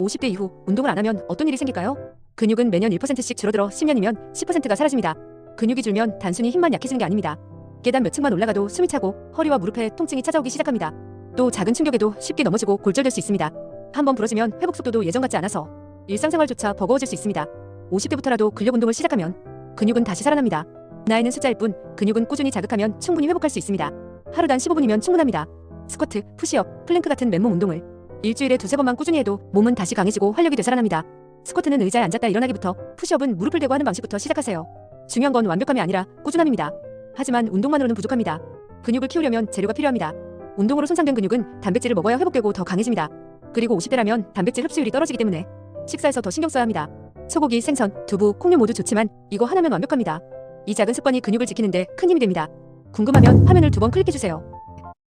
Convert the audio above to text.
50대 이후 운동을 안 하면 어떤 일이 생길까요? 근육은 매년 1%씩 줄어들어 10년이면 10%가 사라집니다. 근육이 줄면 단순히 힘만 약해지는 게 아닙니다. 계단 몇 층만 올라가도 숨이 차고 허리와 무릎에 통증이 찾아오기 시작합니다. 또 작은 충격에도 쉽게 넘어지고 골절될 수 있습니다. 한번 부러지면 회복 속도도 예전 같지 않아서 일상생활조차 버거워질 수 있습니다. 50대부터라도 근력 운동을 시작하면 근육은 다시 살아납니다. 나이는 숫자일 뿐 근육은 꾸준히 자극하면 충분히 회복할 수 있습니다. 하루단 15분이면 충분합니다. 스쿼트, 푸시업, 플랭크 같은 맨몸 운동을 일주일에 두세 번만 꾸준히 해도 몸은 다시 강해지고 활력이 되살아납니다. 스쿼트는 의자에 앉았다 일어나기부터, 푸시업은 무릎을 대고 하는 방식부터 시작하세요. 중요한 건 완벽함이 아니라 꾸준함입니다. 하지만 운동만으로는 부족합니다. 근육을 키우려면 재료가 필요합니다. 운동으로 손상된 근육은 단백질을 먹어야 회복되고 더 강해집니다. 그리고 50대라면 단백질 흡수율이 떨어지기 때문에 식사에서 더 신경 써야 합니다. 소고기, 생선, 두부, 콩류 모두 좋지만 이거 하나면 완벽합니다. 이 작은 습관이 근육을 지키는데 큰 힘이 됩니다. 궁금하면 화면을 두 번 클릭해주세요.